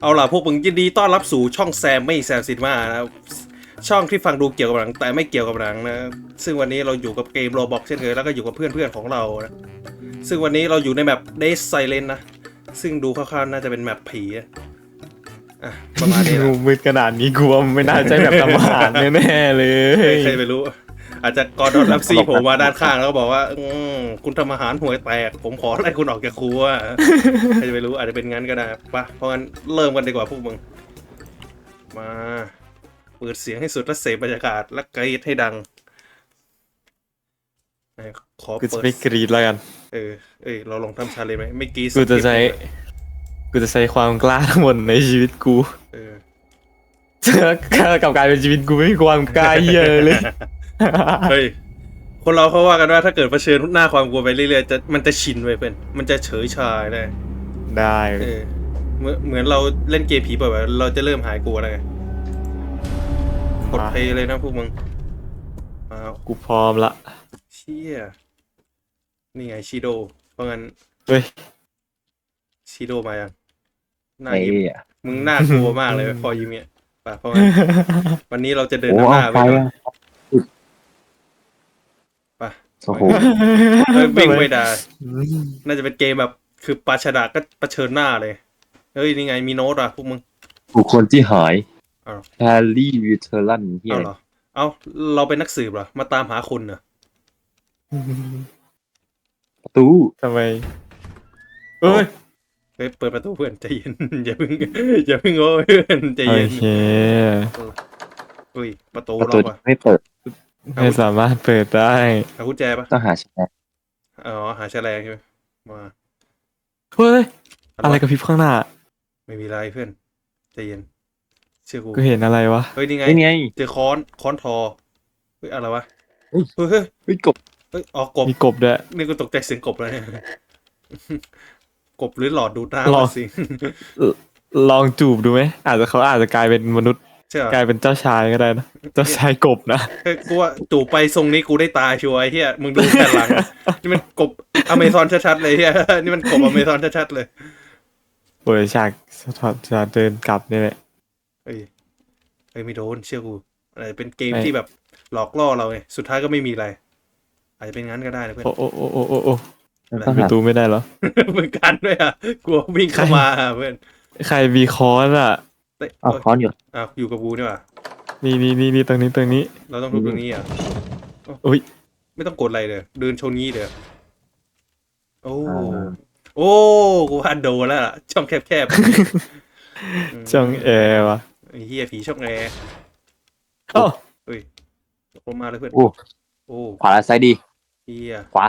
เอาล่ะพวกมึงยินดีต้อนรับสู่ช่องแซมไม่แซมซินมานะครับช่องที่ฟังดูเกี่ยวกับหนังแต่ไม่เกี่ยวกับหนังนะซึ่งวันนี้เราอยู่กับเกมโรบอกเช่นเคยแล้วก็อยู่กับเพื่อนๆของเรานะซึ่งวันนี้เราอยู่ในแมป Day Silent นะซึ่งดูคร่าวๆน่าจะเป็นแมปผีอะอะประมาณนี้งูนะ มืดขนาดนี้กูว่าไม่น่าใช่แบบทำอาหารแน่ๆเลย ใครไม่รู้ อาจจะกอร์ดอนลับซี่โผล่มาด้านข้างแล้วก็บอกว่าอืมคุณทำอาหารห่วยแตก ผมขอไล่คุณออกจากครัวใครจะไปรู้อาจจะเป็นงั้นก็ได้ปะเพราะงั้นเริ่มกันดีกว่าพวกมึง มา เปิดเสียงให้สุดและเสพบรรยากาศและกรีดให้ดังไหนขอกูจะเปิดไม่กรีดแล้วกัน เออเอ้ยเราลองทำชาเลนจ์ไหมไม่กรีดกูจะใช้ กูจะใช้ความกล้าทั้งหมดในชีวิตกู เออ กับการเป็นชีวิตกูไม่มีความกล้าเหี้ยอะเลย เฮ้ย คนเราเขาว่ากันว่าถ้าเกิดเผชิญหน้าความกลัวไปเรื่อยๆจะมันจะชินไปเพื่อนมันจะเฉยชายได้ได้เออเหมือนเหมือนเราเล่นเกมผีบ่อยๆเราจะเริ่มหายกลัวแล้วไงกดเพลย์เลยนะพวกมึงอ้าวกูพร้อมละเชี่ยนี่ไงชิโดเพราะงั้นเฮ้ยชิโดมายังหน้าไอ้ยิ้มเหี้ยมึงน่ากลัวมากเลยพอยิ้มเนี่ยป่ะเพราะงั้นวันนี้เราจะเดินโอ้นำหน้าไป ไฟ ก่อน อะ ป่ะ โอ้โหเฮ้ยวิ่งไม่ได้อืมน่าจะเป็นเกมแบบ คือปาชดาก็เผชิญหน้าเลย เฮ้ย นี่ไงมีโน้ตอะพวกมึงบุคคลที่หายอ้าวแฮร์รี่วิเทอร์ลันเฮียเอาเหรอ เอาเราเป็นนักสืบเหรอ มาตามหาคุณเหรอประตูทำไมเอ้ยเฮ้ยเปิดประตูเพื่อนใจเย็นอย่าเพิ่งอย่าเพิ่งโอ้ยเพื่อนใจโอเย็นเคอุ้ยประตูประล็ตูอกว่ะไม่เปิด ไม่สามารถเปิดได้เอากุญแจปะต้องหาแชร์อ๋อหาแฉลงใช่ไหมมาเฮ้ยอะไรกับพริบข้างหน้า ไม่มีไรเพื่อนใจเย็นเชื่อกูกูเห็นอะไรวะเฮ้ยนี่ไงนี่ไงเจอค้อนค้อนทอเฮ้ยอะไรวะเฮ้ยเฮ้ยเฮ้ยเฮ้ยกบเฮ้ยออกกบมีกบด้วย นี่กูตกใจเสียงกบแล้วเนี่ยกบหรือหลอดดูดหลอน้ำดมาสิลองจูบดูไหมอาจจะเขาอาจจะกลายเป็นมนุษย์ ใช่เหรอกลายเป็นเจ้าชายก็ได้นะ เจ้าชายกบนะ เฮ้ยกูว่าจูบไปทรงนี้กูได้ตายชัวร์ไอ้เฮียมึงดูแผ่นหลัง นี่มันกบอเมซอนชัดๆเลยเฮียนี่มันกบอเมซอนชัดๆเลยโอ้ยฉากฉากฉากเดินกลับนี่แหละ เฮ้ยเฮ้ยไม่โดนเชื่อกูอะไรเป็นเกมไม่ที่แบบหลอกล่อเราไงสุดท้ายก็ไม่มีอะไร อาจจะเป็นงั้นก็ได้นะเพื่อน โอ้โอ้โอ้โอ้โอ้โอ้ต้องประหาตูไม่ได้เหรอ เหมือนกันด้วยอะกลัววิ่งเข้ามาเพื่อน ใครมีค้อนอะ เตะอ้าวค้อนอยู่อ้าวอยู่กับกูนี่หว่านี่นี่นี่นี่ตรงนี้ตรงนี้ เราต้องทุบตรงนี้อะอุ้ยไม่ต้องกดอะไรเลยเดินชนงี้เดี๋ยวโอ้อ่าโอ้กูว่าโดนแล้วล่ะช่องแคบๆจังแอร์วะไอ้เฮียผีช่องแอร์โอ้เฮ้ยลงมาเลยเพื่อนโอ้โอ้ขวาและซ้ายดี เฮียขวา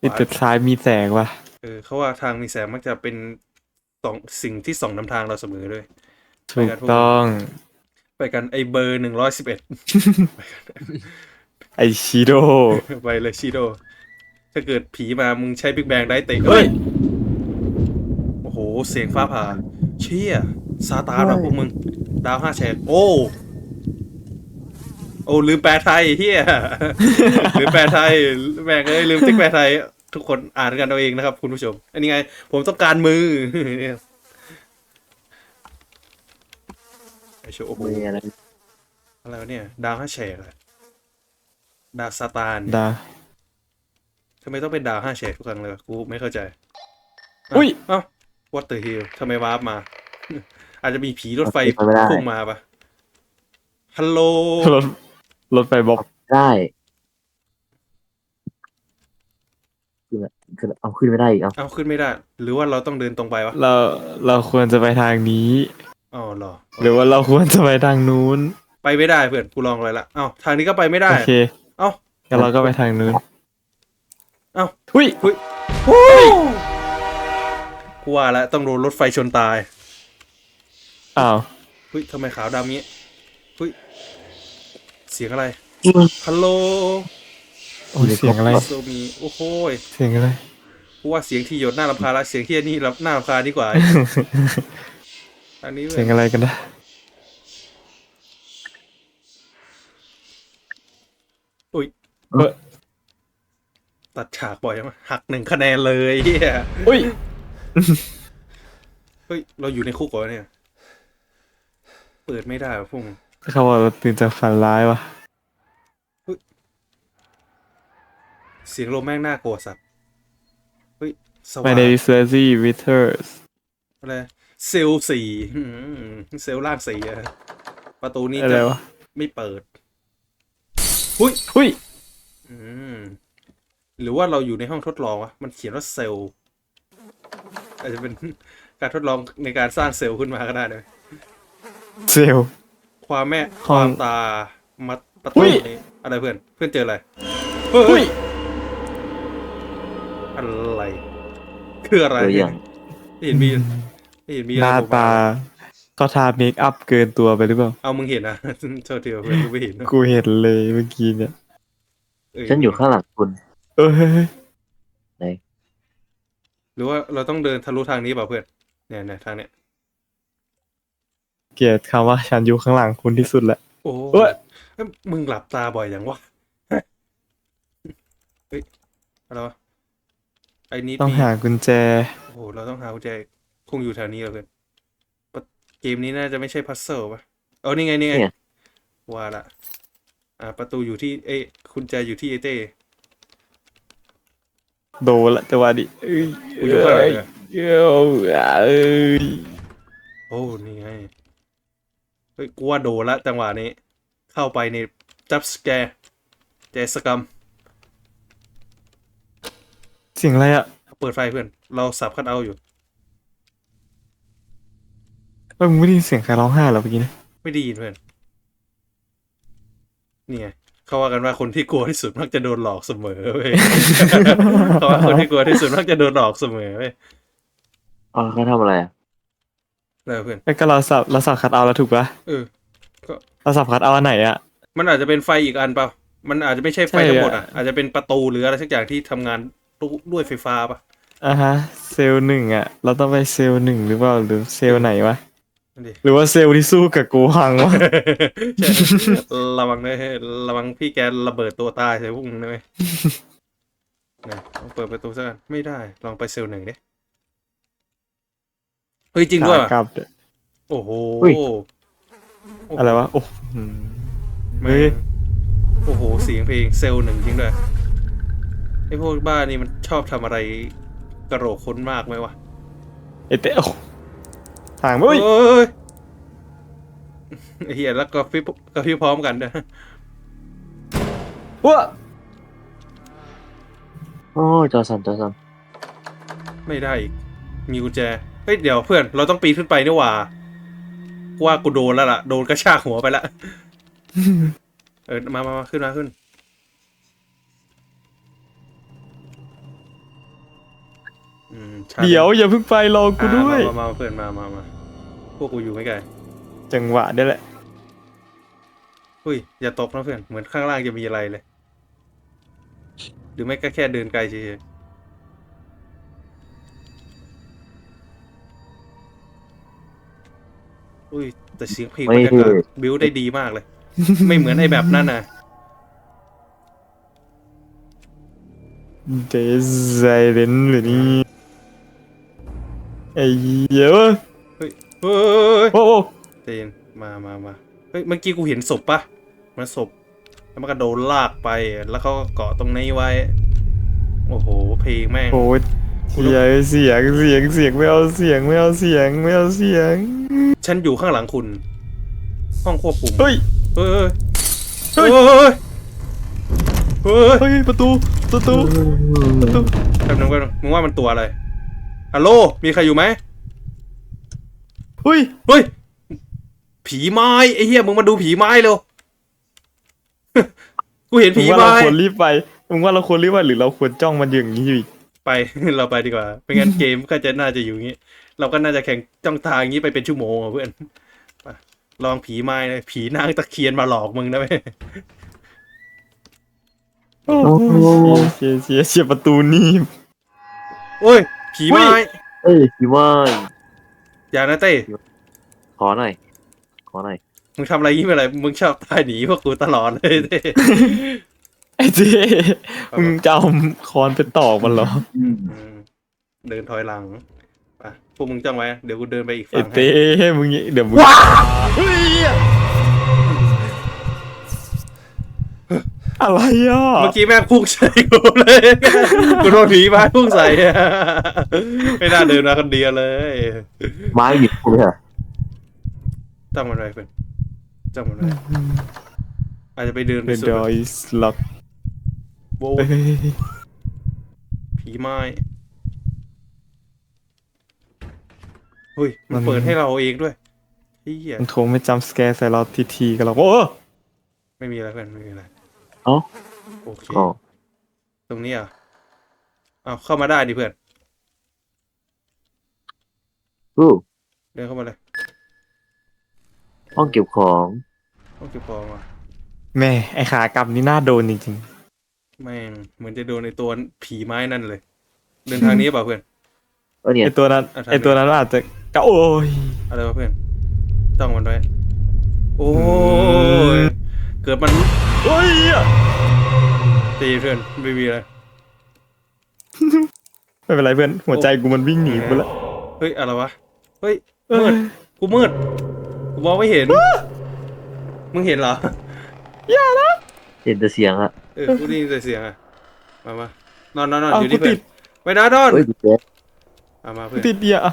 นี่แต่ซ้ายมีแสงว่ะเออเขาว่าทางมีแสงมักจะเป็นสองสิ่งที่ส่องนำทางเราเสมอด้วย ถูกต้อง ไปกันไอเบอร์หนึ่งร้อยสิบเอ็ดไอชิโดไปเลยชิโดถ้าเกิดผีมามึงใช้บิ๊กแบงได้เตะเฮ้ย โอ้โห เสียงฟ้าผ่า เชี่ยซาตานว่ะพวกมึง ดาวห้าแฉกโอ้ โอ้ ลืมแปลไทยเฮียลืมแปลไทยแม่งเอ้ยลืมติ๊กแปลไทย ทุกคนอ่านกันเอาเองนะครับ คุณผู้ชม อันนี้ไง ผมต้องการมือ ไอโชว์โอ้โหมีอะไรอะไรวะเนี่ย ดาวห้าแฉกอะดาวซาตานดา ทำไมต้องเป็นดาวห้าแฉกทุกครั้งเลยวะกูไม่เข้าใจอุ้ย เอ้า what the hell ทำไมวาร์ปมา อาจจะมีผีรถไฟไปไม่ได้ พุ่งมาปะฮัลโหล รถรถไฟบอกได้ขึ้นมาขึ้นเอาขึ้นไม่ได้อีกเอา เอาขึ้นไม่ได้ หรือว่าเราต้องเดินตรงไปวะ เราเราควรจะไปทางนี้ อ๋อเหรอ หรือว่าเราควรจะไปทางนู้น ไปไม่ได้เพื่อนกูลองอะไรละเอ้าทางนี้ก็ไปไม่ได้ โอเคเอ้า งั้นเราก็ไปทางนู้นเอ้า อุ้ยกูว่าแล้วต้องโดนรถไฟชนตายอ้าวเฮ้ยทำไมขาวดำงี้เฮ้ยเสียงอะไรฮัลโหลโอ้ยเสียงอะไร โซมีโอ้โหยเสียงอะไร กูว่าเสียงที่หยดหน้าลำคาญละเสียงที่นี่หน้าลำคาญดีกว่า อันนี้เว้เสียงยอะไรกันนะอุ้ยเอ้ยตัดฉากบ่อยมากหักหนึ่งคะแนนเลยเฮียอุ้ยเฮ้ย เราอยู่ในคุกเหรอเนี่ย เปิดไม่ได้ว่ะพุ่งเขาบอกเราตื่นจากฝันร้ายวะเสียงลมแม่งน่ากลัวสัตว์เฮ้ยสไปว่างใน s l a z y Withers อะไร เซลล์สี่อืมเซลล์ล่างสี่อะประตูนี้อะไรจะวะไม่เปิด หุ้ย หุ้ยอืม หรือว่าเราอยู่ในห้องทดลองวะมันเขียนว่าเซลล์อาจจะเป็น การทดลองในการสร้างเซลล์ขึ้นมาก็ได้เลยเซลความแม่คห้องวามตามาประหุ้ตูย นี้อะไรเพื่อนเพื่อนเจออะไรหุ้เฮ้ยยอะไร คืออะไรตัวอย่างไม่เห็นมี ไม่เห็นมีอะหไรน้าออกมตาเขาทาเมคอัพเกินตัวไปหรือเปล่า เอามึงเห็นนะโทษทีว่าเพื่อนกูไม่เห็นนะกูเห็นเลยเมื่อกี้เนี่ยเอ้ฉันอยู่ข้างหลังคุณ เออเฮ้ยเฮ้ยหรือว่าเราต้องเดินทะลุทางนี้เปล่าเพื่อนเนี่ยเนี่ยทางเนี้ยเกลียดคำว่าฉันอยู่ข้างหลังคุณที่สุดแหละ โอ้เอ้ย เอ้ยมึงหลับตาบ่อยอย่างวะเฮ้ยอะไรวะไอ้นี้ต้องหากุญแจ โอ้โหเราต้องหากุญแจ คงอยู่แถวนี้เหรอเพื่อนปะเกมนี้น่าจะไม่ใช่พัซเซิลปะเออนี่ไงนี่ไงเนี่ย ว่าละอ่า ประตูอยู่ที่เอ้ยกุญแจอยู่ที่เอเต้โดนละจังหวะดิเอ้ยกูอยู่ข้างหลังเอ้ยเลยเอ้ยโอ้นี่ไงเฮ้ยกูว่าโดนละจังหวะนี้ เข้าไปในจับสแกร์เจสกรรม เสียงอะไรอะ เปิดไฟเพื่อน เราสับคัดเอาท์อยู่ เอ้ยมึงไม่ได้ยินเสียงใครร้องไห้เหรอเมื่อกี้นะไม่ได้ยินเพื่อนนี่ไงเขาว่ากันว่าคนที่กลัวที่สุดมักจะโดนหลอกเสมอเว้ย เขาว่าคนที่กลัวที่สุดมักจะโดนหลอกเสมอเว้ยอ๋อเขาทำอะไรอะแล้วเพื่อนแล้วก็เราสับเราสับคัดเอาท์แล้วถูกปะเออ เราสับคัดเอาท์อันไหนอะมันอาจจะเป็นไฟอีกอันเปล่ามันอาจจะไม่ใช่ไฟใช่ทั้งหมดอะอะอาจจะเป็นประตูหรืออะไรสักอย่างที่ทำงานด้วยไฟฟ้าป่ะอะฮะ เซลล์หนึ่งอะเราต้องไปเซลล์หนึ่งหรือเปล่าหรือเซลล์ไหนวะนั่น ดิหรือว่าเซลล์ที่สู้กับกูฮังวะใช่ระวังด้วยระวังพี่แกระเบิดตัวตายใส่พวกมึงนะเว้ยนะลองเปิดประตูสักอันไม่ได้ลองไปเซลล์หนึ่งดิเฮ้ยจริงด้วยว่ะกลับด้วยโอ้โหอุ้ยโโหอะไรวะโอ้หืมแม่งเฮ้ยโอ้โหเสียงเพลงเซลล์หนึ่งจริงด้วยไอพวกบ้านี่มันชอบทำอะไรกระโหลกคนมากไหมวะเอยเต โอ้ทางไม่เอ้ยไอ้เฮียแล้วก็พี่ก็พี่พร้อมกันด้วยว้าโอ้จอสันจอสันไม่ได้อีกมีกุญแจเฮ้ยเดี๋ยวเพื่อนเราต้องปีนขึ้นไปนี่หว่าว่ากูโดนแล้วล่ะ โดนกระชากหัวไปละ เออมามามาขึ้นมาขึ้น อืมชาร์จเดี๋ยวอย่าเพิ่งไปรอกูอ่าด้วย มามามาเพื่อนมามามาพวกกูอยู่ไม่ไกลจังหวะนี่แหละ อุ้ยอย่าตกนะเพื่อนเหมือนข้างล่างจะมีอะไรเลย หรือไม่ก็แค่เดินไกลเฉยๆอุ้ยแต่เสียงเพลงบรรยากาศบิวได้ดีมากเลย ไม่เหมือนไอ้แบบนั้นนะเดซเรนหรือนี่ ไอ้เหี้ยเว้ยเฮ้ยโอ้โหเตนมามามาเฮ้ยเมื่อกี้กูเห็นศพปะมันศพแล้วมันก็โดนลากไปแล้วเขาก็เกาะตรงนี้ไว้ โอ้โหเพลงแม่งโอ้ยเสียงเสียงเสียงเสียงไม่เอาเสียงไม่เอาเสียงไม่เอาเสียง ฉันอยู่ข้างหลังคุณ ห้องควบคุมเฮ้ยเฮ้ยเฮ้เฮ้ยยเฮ้ยเฮ้ยเฮ้ยประตูประตูประตูแป๊บนึงแป๊บนึงมึงว่ามันตัวอะไร ฮัลโหล มีใครอยู่ไหมเฮ้ย เฮ้ย ผีไม้ไอ้เหี้ยมึงมาดูผีไม้เร็ว กูเห็นมึผีงว่าไม้เราควรรีบไป มึงว่าเราควรรีบไปหรือเราควรจ้องมันอย่างนี้อยู่อีก ไป เราไปดีกว่า ไม่งั้นเกมก็จะน่าจะอยู่อย่างงี้ เราก็น่าจะแข่งจ้องทางอย่างงี้ไปเป็นชั่วโมงอะเพื่อนไปลองผีไม้นะผีนางตะเคียนมาหลอกมึงนะเว้ยโอ้โหเสียเสียเสียประตูนี่โอ้ย ผีไม้เฮ้ยเอ้ยพี่ว่าอย่านะเต้ ขอหน่อย ขอหน่อย มึงทำอะไรยี่งไม่อะไร มึงชอบตายหนีพวกกูตลอดเลยเต้ไอ้เจ๊มึงจะเอาคอนไปตอกมันเหรออืมอืมเดินถอยหลังไปพวกมึงจ้องไว้ เดี๋ยวกูเดินไปอีกไอ้ฝั่งให้เต้มึงเดี๋ยวมึง เฮ้ย อะไรอะเมื่อกี้แม่งพุ่งใส่กูเลยกูโดนผีมาพุ่งใส่ไม่น่าเดินมาคนเดียวเลยไม้หยิบกูเลยเหรอจ้องมันไว้เพื่อนจ้องมันไว้อาจจะไปเดินไปเป็นสุดดอยสล็อกโว้เฮ้ยผีไม้เฮ้ยมันเปิดให้เราเองด้วยเฮียมันคงไม่จำสแกร์ใส่เราทีทีๆกันหรอกโอ้ไม่มีอะไรเพื่อนไม่มีอะไร เอ้า โอเค อ๋อตรงนี้อะเอาเข้ามาได้ดิเพื่อน อู้เดินเข้ามาเลยห้องเก็บของต้องเก็บของอะแม่ไอขากลับนี่น่าโดนจริงแม่งเหมือนจะโดนในตัวผีไม้นั่นเลย เดินทางนี้เปล่าเพื่อน เออๆเนี่ย ไอตัวนั้นอะทำไมไอตัวนั้นอาจจะก็โอ้ย อะไรวะเพื่อนจ้องมันไว้ โอ้ย เกิดมันโอ้ยอะตีเพื่อนไม่มีอะไรไม่เป็นไรเพื่อน หัวใจกูมันวิ่งหนีไปแล้วเฮ้ยอะไรวะเฮ้ยเอ้ยมืดกูมืดกูมองไม่เห็น มึงเห็นเหรอเห็นแต่เสียงอะเออกูได้ยินแต่เสียงอะมามานอนนอนนอนเอาอยู่กูที่เพื่ติอนดไปนะนอนเฮ้ยกูเจ๊เอามาเพื่อนติดเดียอะ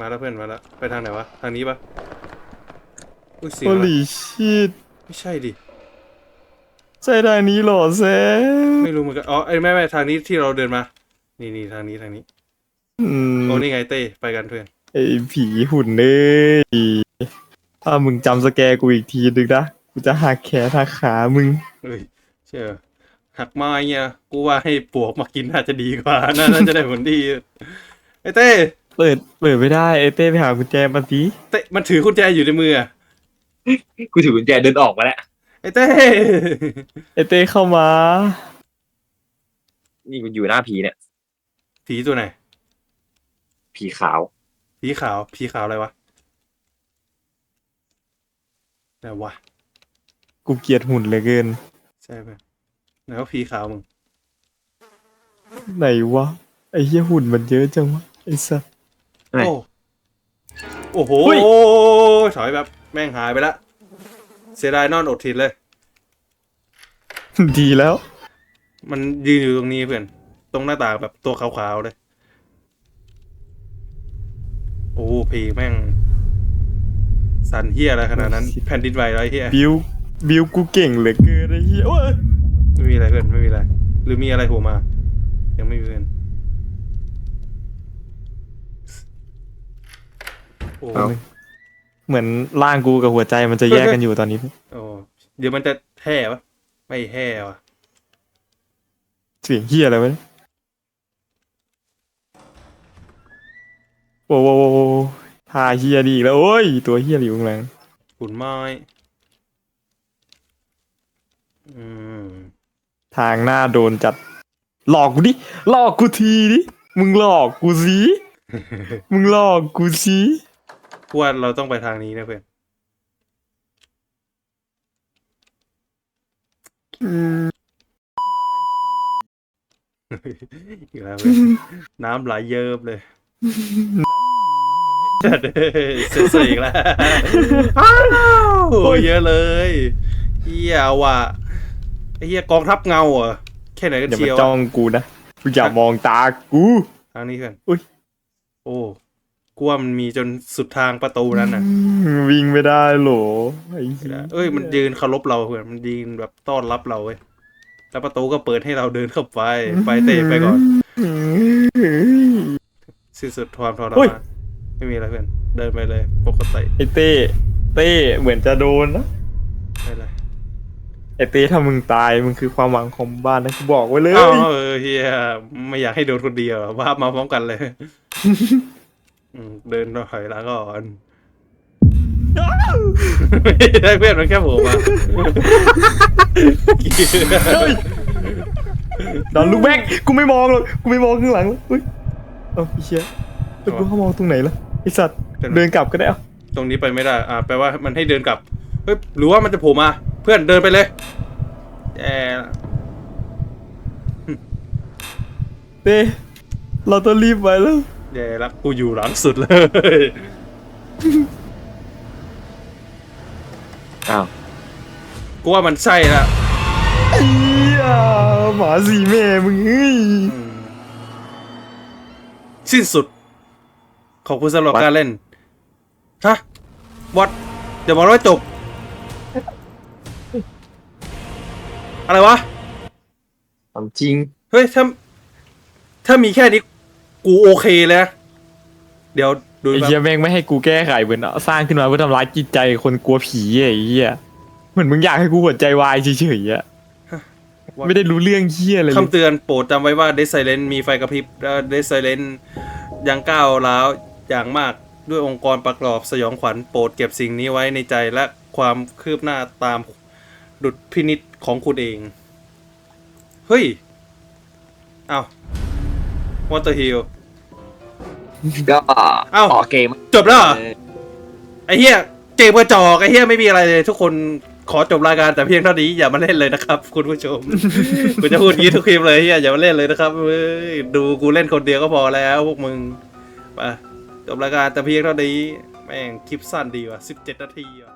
มาแล้วเพื่อนมาแล้วไปทางไหนวะทางนี้ปะอุ้ยเสียงโออะไรลีชิตไม่ใช่ดิ ใช่ได้นี้เหรอแซมไม่รู้เหมือนกัน อ๋อไอ้ยไม่ไม่ทางนี้ที่เราเดินมา นี่นี่ทางนี้ทางนี้ อืมโอ้นี่ไงเต้ไปกันเพื่อน ไอผีหุ่นเอ้ยถ้ามึงจำสแกร์กูอีกทีนึงนะ กูจะหักแขนหักขามึง เฮ้ยเชื่อหักไม้เนี่ยกูว่าให้ปวกมากินน่าจะดีกว่า น่าน่าจะได้ผลดีไอ้เต้เปิด เปิดไม่ได้ไอเต้ไปหากุญแจมาสิเต้มันถือกุญแจอยู่ในมืออะกูถือกุญแจเดินออกมาแล้ว ไอ้เต้ไอเต้เข้ามา นี่กูอยู่หน้าผีเนี่ย ผีตัวไหน ผีขาว ผีขาว ผีขาวอะไรวะไหนวะ กูเกลียดหุ่นเหลือเกิน ใช่ไหมไหนว่าผีขาวมึง ไหนวะ ไอเหี้ยหุ่นมันเยอะจังวะ ไอสัส ไหน โอ้โอ้โห เฮ้ย ถอยแบบ แม่งหายไปละ เสียดายนอนอดทินเลย ดีแล้ว มันยืนอยู่ตรงนี้เพื่อน ตรงหน้าต่างแบบตัวขาวๆเลย โอ้เพลงแม่ง สันเฮียอะไรขนาดนั้น แผ่นดินไหวอะไรเฮียบิวบิวกูเก่งเหลือเกินไอเหี้ยโอ้ยไม่มีอะไรเพื่อนไม่มีอะไร หรือมีอะไรโผล่มา ยังไม่มีเพื่อนโอ้ เหมือนร่างกูกับหัวใจมันจะแยกกันอยู่ตอนนี้ โอ้เดี๋ยวมันจะแห่ปะไม่แห่วะเสียงเหี้ยอะไรวะเนี่ยโอ้โหท่าเหี้ยดีอีกแล้ว โอ้ย ตัวเหี้ยอยู่ข้างหลังขุนไม้อืมทางหน้าโดนจัด หลอกกูดิ หลอกกูทีดิ มึงหลอกกูสิ มึงหลอกกูสิ กูว่าเราต้องไปทางนี้นะเพื่อนอืมอีกแล้วเว้ยน้ำไหลเยิ้มเลยจัดเลยเสียอีกแล้วอ้าวโอ้ยเยอะเลยเฮียว่ะไอ้เฮียกองทัพเงาเหรอะแค่ไหนกันอย่าเชีมายวจ้องกูนะกูอย่ามองตากูทางนี้เพื่อนอุ๊ยโอ้ กูว่ามันมีจนสุดทางประตูนั้นน่ะ วิ่งไม่ได้โหรอไอ้เหี้ยเอ้ยมันยืนเคารพเราเพื่อนมันยืนแบบต้อนรับเราเว้ยแล้วประตูก็เปิดให้เราเดินเข้าไป ไปเตะไปก่อนสิ้นสุดความทรเฮ้ยมานไม่มีอะไรเพื่อนเดินไปเลยปกติไอ้เต้เต้เหมือนจะโดนนะไม่เลยไอ้เต้ถ้ามึงตายมึงคือความหวังของบ้านนะกูบอกไว้เลยอ้าวเออเฮียไม่อยากให้โดนคนเดียวอะว่ามาพร้อมกันเลย อืมเดินถอยหลังก่อนไม่ได้เพื่อนมันแค่โผมมาดอนลูกแบกกูไม่มองหรอกกูไม่มองข้างหลังเลยเฮ้ยเอ้าไอ้เชี่ยแล้วกูเข้ามองตรงไหนล่ะไอสัตว์เดินกลับก็ได้เอ้าตรงนี้ไปไม่ได้ อ่าแปลว่ามันให้เดินกลับเฮ้ยหรือว่ามันจะโผล่มา เพื่อนเดินไปเลยแย่ละเต้เราต้องรีบไปแล้ว แย่ละกูอยู่หลังสุดเลยอ้าวกูว่ามันใช่ละเหี้ยหมาสีแม่มึงเฮ้ยอืมสิ้นสุด ขอบคุณสำหรับการเล่น ฮะวัดเดี๋ยวบอกว่าจบ อะไรวะ ความจริง เฮ้ย ถ้า ถ้ามีแค่นี้ กูโอเคเลยนะเดี๋ยวดูไอ้แบเหี้ยบแม่งไม่ให้กูแก้ไขเหมือนสร้างขึ้นมาเพื่อทำร้ายจิตใจคนกลัวผีไอ้เหี้ยเหมือนมึงอยากให้กูหัวใจวายเฉยๆอะไม่ได้รู้เรื่องเหี้ยอะไรเลย คำเตือนโปรดจำไว้ว่าเดซไซเลนมีไฟกระพริบและเดซไซเลนยังก้าวร้าวอย่างมากด้วยองค์กรประกอบสยองขวัญโปรดเก็บสิ่งนี้ไว้ในใจและความคืบหน้าตามดุดพินิษของคุณเอง เฮ้ย เอาว อเตอร์ฮิล ก็เอ้า ต่อเกมจบแล้วเหรอ เออไอ้เหี้ยเกมกระจอกไอ้เหี้ยไม่มีอะไรเลย ทุกคนขอจบรายการแต่เพียงเท่านี้อย่ามาเล่นเลยนะครับ คุณผู้ชม กูจะพูดอย่างนี้ทุกคลิปเลยเฮียอย่ามาเล่นเลยนะครับเว้ยดูกูเล่นคนเดียวก็พอแล้วพวกมึงไปจบรายการแต่เพียงเท่านี้แม่งคลิปสั้นดีว่ะ 17 นาทีว่ะ